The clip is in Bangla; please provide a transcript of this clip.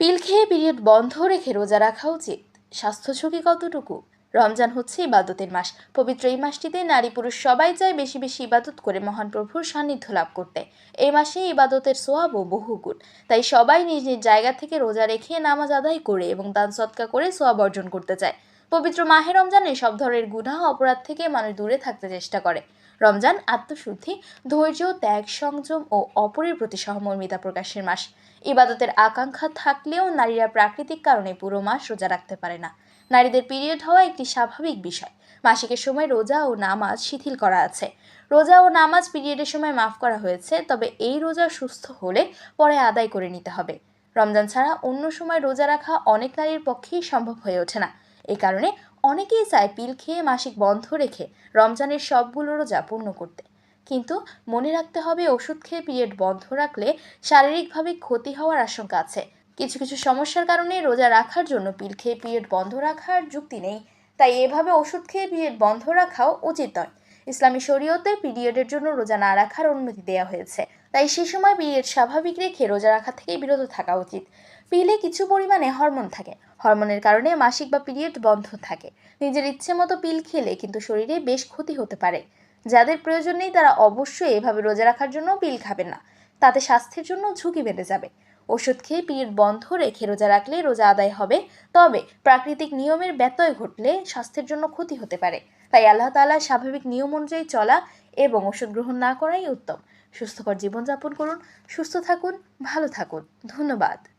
পিল খেয়ে পিরিয়ড বন্ধ রেখে রোজা রাখা উচিত। স্বাস্থ্য ঝুঁকি কতটুকু? রমজান হচ্ছে ইবাদতের মাস। পবিত্র এই মাসটিতে নারী পুরুষ সবাই চায় বেশি বেশি ইবাদত করে মহান প্রভুর সান্নিধ্য লাভ করতে। এই মাসে ইবাদতের সোয়াবও বহুগুণ। তাই সবাই নিজ নিজ জায়গা থেকে রোজা রেখে নামাজ আদায় করে এবং দান সৎকা করে সোয়াব অর্জন করতে চায়। পবিত্র মাহে রমজানে সব ধরনের গুনাহ অপরাধ থেকে মানুষ দূরে থাকতে চেষ্টা করে। রমজান আত্মশুদ্ধি, ধৈর্য, ত্যাগ, সংযম ও অপরের প্রতি সহমর্মিতা প্রকাশের মাস। ইবাদতের আকাঙ্ক্ষা থাকলেও নারীরা প্রাকৃতিক কারণে পুরো মাস রোজা রাখতে পারে না। নারীদের পিরিয়ড হওয়া একটি স্বাভাবিক বিষয়। মাসিকের সময় রোজা ও নামাজ শিথিল করা আছে। রোজা ও নামাজ পিরিয়ডের সময় মাফ করা হয়েছে, তবে এই রোজা সুস্থ হলে পরে আদায় করে নিতে হবে। রমজান ছাড়া অন্য সময় রোজা রাখা অনেক নারীর পক্ষেই সম্ভব হয়ে ওঠে না। এই কারণে অনেকেই চায় পিল খেয়ে মাসিক বন্ধ রেখে রমজানের সবগুলো রোজা পূর্ণ করতে। কিন্তু মনে রাখতে হবে ওষুধ খেয়ে পিরিয়ড বন্ধ রাখলে শারীরিকভাবে ক্ষতি হওয়ার আশঙ্কা আছে। কিছু কিছু সমস্যার কারণে রোজা রাখার জন্য পিল খেয়ে পিরিয়ড বন্ধ রাখার যুক্তি নেই। তাই এভাবে ওষুধ খেয়ে পিরিয়ড বন্ধ রাখাও উচিত নয়। ইসলামী শরীয়তে পিরিয়ডের জন্য রোজা না রাখার অনুমতি দেওয়া হয়েছে। তাই সে সময় পিরিয়ড স্বাভাবিক রেখে রোজা রাখা থেকে বিরত থাকা উচিত। পিলে কিছু পরিমাণে হরমোন থাকে। হরমোনের কারণে মাসিক বা পিরিয়ড বন্ধ থাকে। নিজের ইচ্ছে মতো পিল খেলে কিন্তু শরীরে বেশ ক্ষতি হতে পারে। যাদের প্রয়োজন নেই তারা অবশ্যই এভাবে রোজা রাখার জন্য পিল খাবেন না। তাতে স্বাস্থ্যের জন্য ঝুঁকি বেড়ে যাবে। ওষুধ খেয়ে পিরিয়ড বন্ধ রেখে রোজা রাখলে রোজা আদায় হবে। তবে প্রাকৃতিক নিয়মের ব্যতয় ঘটলে স্বাস্থ্যের জন্য ক্ষতি হতে পারে। তাই আল্লাহ তাআলার স্বাভাবিক নিয়ম অনুযায়ী চলা এবং ওষুধ গ্রহণ না করাই উত্তম। সুস্থকর জীবনযাপন করুন, সুস্থ থাকুন, ভালো থাকুন। ধন্যবাদ।